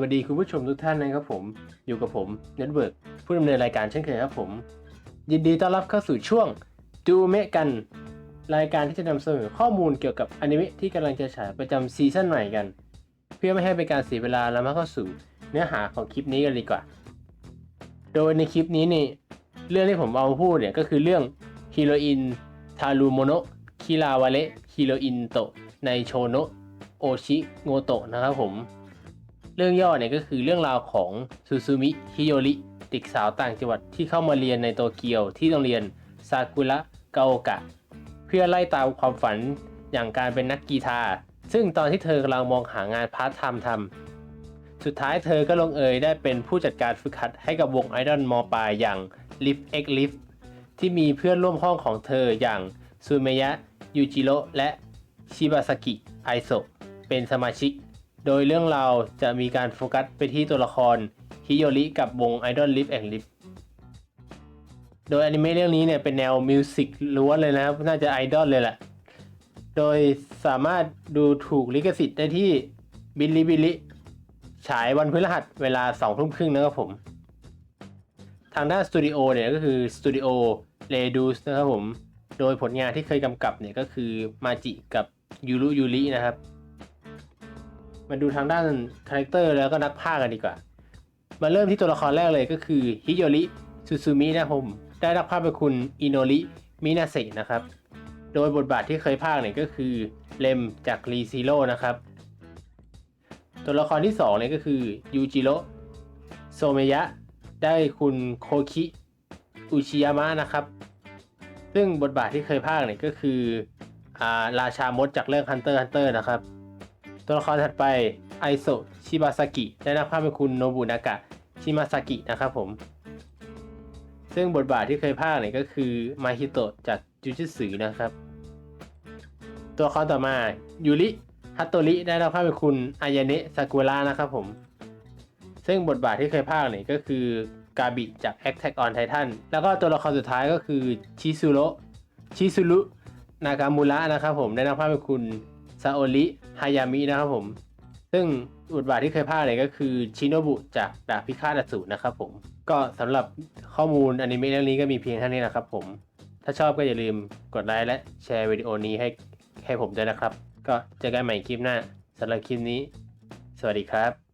วัสดีคุณผู้ชมทุกท่านนะครับผม อยู่กับผมเน็ตเวิร์กผู้ดำเนินรายการเช่นเคยครับผม ยินดีต้อนรับเข้าสู่ช่วงดูเมะกัน รายการที่จะนำเสนอข้อมูลเกี่ยวกับอนิเมะที่กำลังจะฉายประจำซีซั่นใหม่กัน เพื่อไม่ให้เป็นการเสียเวลาเรามาเข้าสู่เนื้อหาของคลิปนี้กันดีกว่า โดยในคลิปนี้นี่เรื่องที่ผมเอาพูดเนี่ยก็คือเรื่องฮิโรอินทารุโมโนะคิราวาเระฮิโรอินโตในโชโนะโอชิโงโตะนะครับผม เรื่องย่อเนี่ยก็คือเรื่องราวของซูซูมิฮิโยริเด็กสาวต่างจังหวัดที่เข้ามาเรียนในโตเกียวที่โรงเรียนซากุระกาโอกะ เพื่อไล่ตามความฝันอย่างการเป็นนักกีฬาร์ซึ่งตอนที่เธอกำลังมองหางานพาร์ทไทม์ทำสุดท้ายเธอก็ลงเอยได้เป็นผู้จัดการฝึกหัดให้กับวงไอดอลมอปลายอย่าง Lift X Lift ที่มีเพื่อนร่วมห้องของเธออย่างซูเมยะยูจิโร่และชิบาสกิไอโซเป็นสมาชิก โดยเรื่องราวจะมีการโฟกัสไปที่ตัวละครฮิโยริกับวง Idol Live and Live โดยอนิเมะเรื่องนี้เนี่ยเป็นแนวมิวสิกล้วนเลยนะครับ น่าจะไอดอลเลยแหละ โดยสามารถดูถูกลิขสิทธิ์ได้ที่บิลลิบิลลิฉายวันพฤหัสเวลา2ทุ่มครึ่งนะครับผม ทางด้านสตูดิโอเนี่ยก็คือสตูดิโอเรดูสนะครับผม โดยผลงานที่เคยกำกับเนี่ยก็คือมาจิกับยูรุยูรินะครับ มาดูทางด้านคาแรคเตอร์แล้วก็นักพากย์กันดีกว่า มาเริ่มที่ตัวละครแรกเลยก็คือฮิโยริซูซูมินะครับผมได้รับภาพเป็นคุณอิโนริมินาเซะนะครับ โดยบทบาทที่เคยพากย์เนี่ยก็คือเลมจากรีซิโร่นะครับ ตัวละครที่2เนี่ยก็คือยูจิโร่โซเมยะ ได้คุณโคคิอุชิยามะนะครับ ซึ่งบทบาทที่เคยพากย์เนี่ยก็คืออ่าราชามดจากเรื่อง Hunter x Hunter นะครับ ตัวละครถัดไปไอโซชิบาสกิได้รับภาพเป็นคุณโนบุนากะชิมาซากินะครับผม ซึ่งบทบาทที่เคยพากย์เนี่ยก็คือมาฮิโตะจากจูจิสึนะครับ ตัวละครต่อมายูริฮัตโตริได้รับภาพเป็นคุณอายาเนะซากุระนะครับผม ซึ่งบทบาทที่เคยพากย์เนี่ยก็คือกาบิจาก Attack on Titan แล้วก็ตัวละครสุดท้ายก็คือชิซุโรชิซุรุนากามูระนะครับผมได้รับภาพเป็นคุณ ซาโอริฮายามินะครับผม ซึ่งบทบาทที่เคยพากเลยก็คือชิโนบุจากดาบพิฆาตอสูรนะครับผม ก็สำหรับข้อมูลอนิเมะเรื่องนี้ก็มีเพียงเท่านี้นะครับผม ถ้าชอบก็อย่าลืมกดไลค์และแชร์วิดีโอนี้ให้ให้ผมด้วยนะครับ ก็เจอกันใหม่คลิปหน้าสำหรับคลิปนี้ สวัสดีครับ